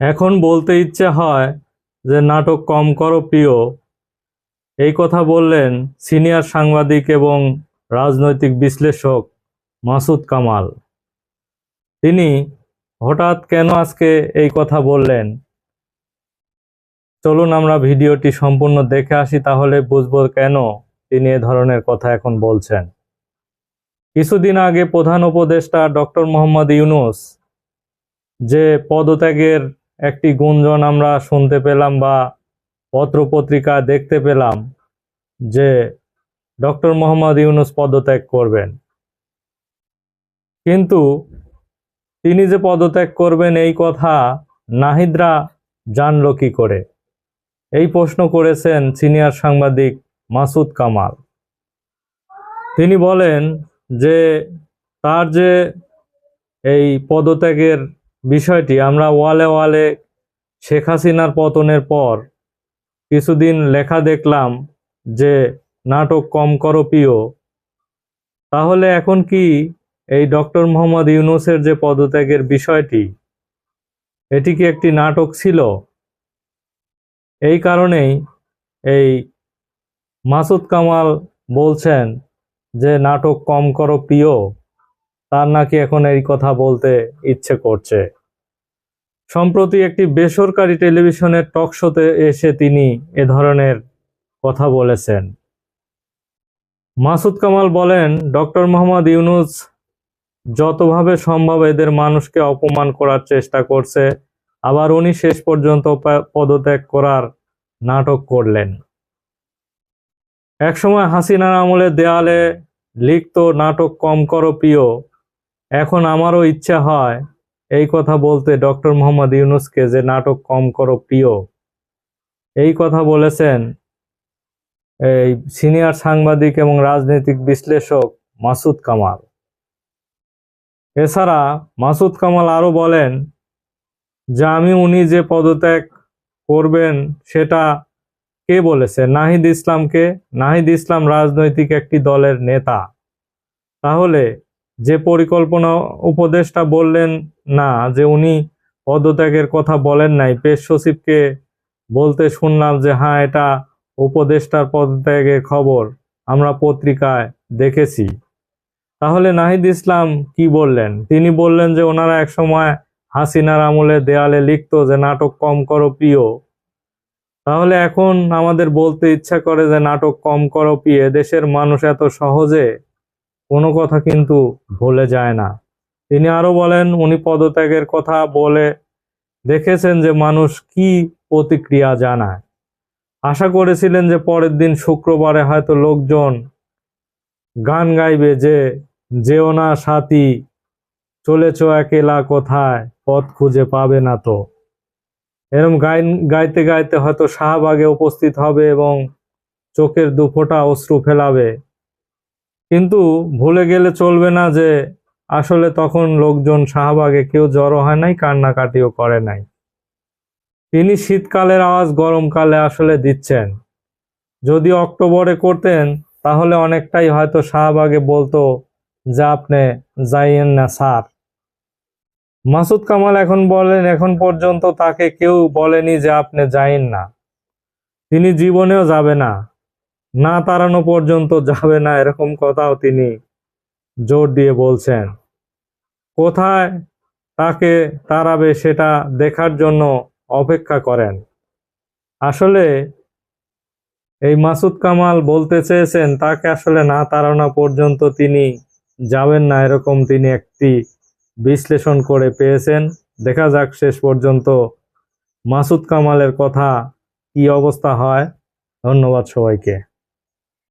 এখন বলতে ইচ্ছে হয় যে নাটক কম করো প্রিয়। এই কথা বললেন সিনিয়র সাংবাদিক এবং রাজনৈতিক বিশ্লেষক মাসুদ কামাল। তিনি হঠাৎ কেন আজকে এই কথা বললেন? চলুন আমরা ভিডিওটি সম্পূর্ণ দেখে আসি, তাহলে বুঝব কেন তিনি এ ধরনের কথা এখন বলছেন। কিছুদিন আগে প্রধান উপদেষ্টা ডক্টর মোহাম্মদ ইউনুস যে পদত্যাগের একটি গুঞ্জন আমরা শুনতে পেলাম বা পত্রপত্রিকা দেখতে পেলাম যে ডক্টর মোহাম্মদ ইউনুস পদত্যাগ করবেন। কিন্তু তিনি যে পদত্যাগ করবেন এই কথা নাহিদরা জানল কি করে? এই প্রশ্ন করেছেন সিনিয়র সাংবাদিক মাসুদ কামাল। তিনি বলেন যে তার যে এই পদত্যাগের বিষয়টি আমরা ওয়ালে ওয়ালে শেখ হাসিনার পতনের পর কিছুদিন লেখা দেখলাম যে নাটক কম করো প্রিয় তাহলে এখন কি এই ডক্টর মোহাম্মদ ইউনুসের যে পদত্যাগের বিষয়টি, এটি কি একটি নাটক ছিল? এই কারণেই এই মাসুদ কামাল বলছেন যে নাটক কম করো প্রিয় তার নাকি এখন এই কথা বলতে ইচ্ছে করছে। সম্প্রতি একটি বেসরকারি টেলিভিশনের টক শোতে এসে তিনি এ ধরনের কথা বলেছেন। মাসুদ কামাল বলেন, ডক্টর মোহাম্মদ ইউনুস যতভাবে সম্ভব এদের মানুষকে অপমান করার চেষ্টা করছে, আবার উনি শেষ পর্যন্ত পদত্যাগ করার নাটক করলেন। একসময় হাসিনার আমলে দেয়ালে লিখত, নাটক কম করো প্রিয়, এখন আমারও ইচ্ছা হয় এই কথা বলতে ডক্টর মোহাম্মদ ইউনুসকে যে নাটক কম করো প্রিয়, এই কথা বলেছেন এই সিনিয়র সাংবাদিক এবং রাজনৈতিক বিশ্লেষক মাসুদ কামাল। এছাড়া মাসুদ কামাল আরও বলেন যে আমি, উনি যে পদত্যাগ করবেন সেটা কে বলেছে? নাহিদ ইসলামকে? নাহিদ ইসলাম রাজনৈতিক একটি দলের নেতা। তাহলে যে পরিকল্পনা উপদেষ্টা বললেন না, যে উনি পদত্যাগের কথা বলেন নাই, পেশ সচিবকে বলতে শুনলাম যে হ্যাঁ এটা উপদেষ্টার পদত্যাগের খবর, আমরা পত্রিকায় দেখেছি। তাহলে নাহিদ ইসলাম কি বললেন? তিনি বললেন যে, ওনারা একসময় হাসিনার আমলে দেয়ালে লিখতো যে, নাটক কম করো প্রিয়। তাহলে এখন আমাদের বলতে ইচ্ছা করে যে, নাটক কম করো প্রিয় দেশের মানুষ এত সহজে কোনো কথা কিন্তু ভুলে যায় না। তিনি আরও বলেন, উনি পদত্যাগের কথা বলে দেখেছেন যে মানুষ কি প্রতিক্রিয়া জানায়। আশা করেছিলেন যে পরের দিন শুক্রবারে হয়তো লোকজন গান গাইবে যে, যেও না সাথী, চলেছ একেলা কোথায়, পথ খুঁজে পাবে না তো। এরম গাইন, গাইতে গাইতে হয়তো শাহবাগে উপস্থিত হবে এবং চোখের দুফোঁটা অশ্রু ফেলাবে। কিন্তু ভুলে গেলে চলবে না যে আসলে তখন লোকজন শাহবাগে কেউ জড়ো হয় নাই, কান্নাকাটিও করে নাই। তিনি শীতকালের আওয়াজ গরমকালে আসলে দিচ্ছেন। যদি অক্টোবরে করতেন, তাহলে অনেকটাই হয়তো শাহবাগে বলতো, যে আপনি যাইয়েন না, স্যার। মাসুদ কামাল এখন বলেন, এখন পর্যন্ত তাকে কেউ বলেনি যে আপনি যাইন না। তিনি জীবনেও যাবে না। না তাড়ানো পর্যন্ত যাবে না, এরকম কথাও তিনি জোর দিয়ে বলছেন। কোথায় তাকে তাড়াবে সেটা দেখার জন্য অপেক্ষা করেন। আসলে এই মাসুদ কামাল বলতে চেয়েছেন, তাকে আসলে না তাড়ানো পর্যন্ত তিনি যাবেন না, এরকম তিনি একটি বিশ্লেষণ করে পেয়েছেন। দেখা যাক শেষ পর্যন্ত মাসুদ কামালের কথা কি অবস্থা হয়। ধন্যবাদ সবাইকে।